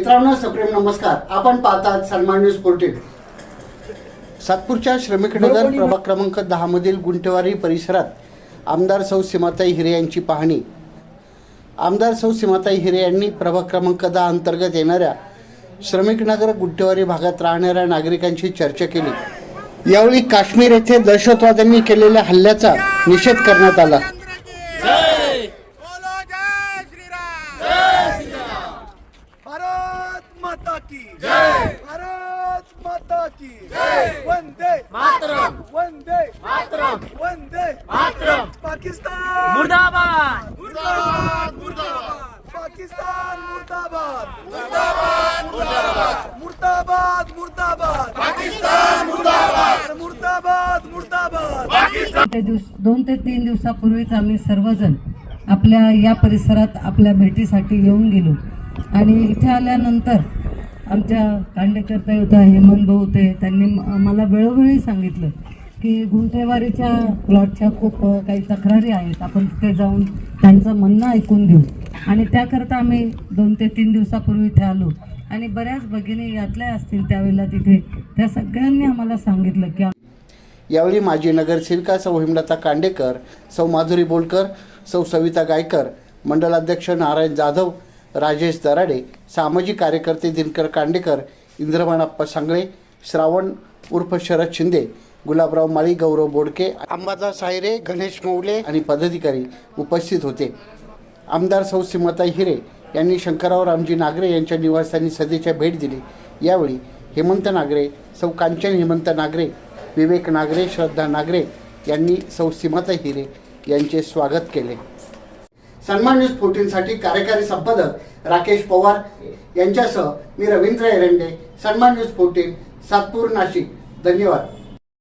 मित्रांनो सप्रेम नमस्कार. आपण पाहतात सन्मान न्यूज फोर्टीन सातपूरच्या श्रमिकनगर प्रभाग क्रमांक दहा मधील गुंटेवारी परिसरात आमदार सौ सीमाताई हिरे यांची पाहणी. आमदार सौ सीमाताई हिरे यांनी प्रभाग क्रमांक दहा अंतर्गत येणाऱ्या श्रमिकनगर गुंटेवारी भागात राहणाऱ्या नागरिकांची चर्चा केली. यावेळी काश्मीर येथे दहशतवाद्यांनी केलेल्या हल्ल्याचा निषेध करण्यात आला. भारत माता की जय! वंदे मातरम! वंदे मातरम! वंदे मातरम! पाकिस्तान! मुर्दाबाद! मुर्दाबाद! मुर्दाबाद पाकिस्तान मुर्दाबाद! मुर्दाबाद! मुर्दाबाद! मुर्दाबाद मुर्दाबाद! पाकिस्तान मुर्दाबाद! मुर्दाबाद मुर्दाबाद! ते दिवस दोन ते तीन दिवसापूर्वीच आम्ही सर्वजण आपल्या या परिसरात आपल्या भेटीसाठी येऊन गेलो. आणि इथे आल्यानंतर आमच्या कांडेकर्ता होता हेमंत भाऊ होते त्यांनी मला वेळोवेळी सांगितलं की गुंठेवारीच्या प्लॉटच्या खूप काही तक्रारी आहेत. आपण तिथे जाऊन त्यांचं म्हणणं ऐकून घेऊ. आणि त्याकरता आम्ही दोन ते तीन दिवसापूर्वी इथे आलो. आणि बऱ्याच भगिनी यातल्या असतील त्यावेळेला तिथे. त्या सगळ्यांनी आम्हाला सांगितलं की यावेळी माजी नगरसेविका सौ हिमलता कांडेकर सौ माधुरी बोलकर सौ सविता गायकर मंडलाध्यक्ष नारायण जाधव राजेश दराडे सामाजिक कार्यकर्ते दिनकर कांडेकर इंद्रमाणाप्पा सांगळे श्रावण उर्फ शरद शिंदे गुलाबराव माळी गौरव बोडके अंबादास सायरे गणेश मौले आणि पदाधिकारी उपस्थित होते. आमदार सौ सीमाताई हिरे यांनी शंकरराव रामजी नागरे यांच्या निवासस्थानी सदेच्या भेट दिली. यावेळी हेमंत नागरे सौ कांचन हेमंत नागरे विवेक नागरे श्रद्धा नागरे यांनी सौ सीमाताई हिरे यांचे स्वागत केले. सन्मान न्यूज फोर्टीनसाठी कार्यकारी संपादक राकेश पवार यांच्यासह मी रवींद्र एरंडे सन्मान न्यूज फोर्टीन सातपूर नाशिक. धन्यवाद.